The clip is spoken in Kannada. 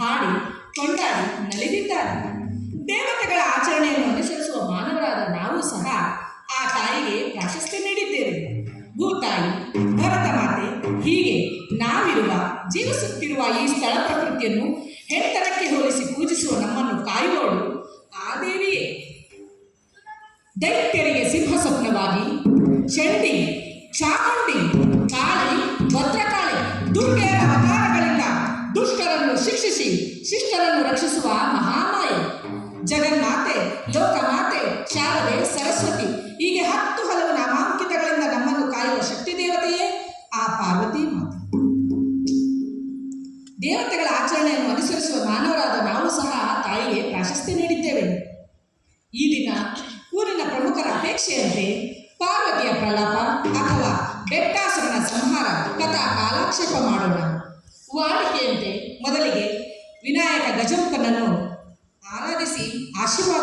ಹಾಡಿ ಕೊಂಡಾಡಿ ನಲಿದಿದ್ದಾರೆ. ದೇವತೆಗಳ ಆಚರಣೆಯನ್ನು ಅನುಸರಿಸುವ ಮಾನವರಾದ ನಾವು ಸಹ ಆ ತಾಯಿಗೆ ಪ್ರಾಶಸ್ತ್ಯ ನೀಡಿದ್ದೇವೆ. ಭೂತಾಯಿ ಭರತ ಮಾತೆ ಹೀಗೆ ನಾವಿರುವ ಜೀವಿಸುತ್ತಿರುವ ಈ ಸ್ಥಳ ಪ್ರಕೃತಿಯನ್ನು ಹೆಣ್ತನಕ್ಕೆ ಹೋಲಿಸಿ ಪೂಜಿಸುವ ನಮ್ಮನ್ನು ಕಾಯುವವಳು ಆ ದೇವಿಯೇ. ದೈತ್ಯರಿಗೆ ಸಿಂಹ ಸ್ವಪ್ನವಾಗಿ ಚಂಡಿ ಚಾಮುಂಡಿ ಶಿಕ್ಷಿಸಿ. ಶಿಷ್ಟರನ್ನು ರಕ್ಷಿಸುವ ಮಹಾಮಾಯೆ. ಜಗನ್ಮಾತೆ, ಲೋಕಮಾತೆ, ಶಾರದೆ, ಸರಸ್ವತಿ. ಹೀಗೆ ಹತ್ತು ಹಲವು ನಾಮಾಂಕಿತಗಳಿಂದ ನಮ್ಮನ್ನು ಕಾಯುವ ಶಕ್ತಿ ದೇವತೆಯೇ ಆ ಪಾರ್ವತಿ ಮಾತೆ. ದೇವತೆಗಳ ಆಚರಣೆಯನ್ನು ಅನುಸರಿಸುವ ಮಾನವರಾದ ನಾವು ಸಹ ತಾಯಿಗೆ ಪ್ರಾಶಸ್ತ್ಯ ನೀಡಿದ್ದೇವೆ. ಈ ದಿನ ಊರಿನ ಪ್ರಮುಖರ ಅಪೇಕ್ಷೆಯಂತೆ ಪಾರ್ವತಿಯ ಪ್ರಲಾಪ ಅಥವಾ ಬೆಟ್ಟಾಸುರನ ಸಂಹಾರ, ಕಥಾ, ಕಾಲಕ್ಷೇಪ ಮಾಡೋಣ. ವಾಡಿಕೆಯಂತೆ ವಿನಾಯಕ ಗಜಮುಖನನ್ನು ಆರಾಧಿಸಿ ಆಶೀರ್ವಾದ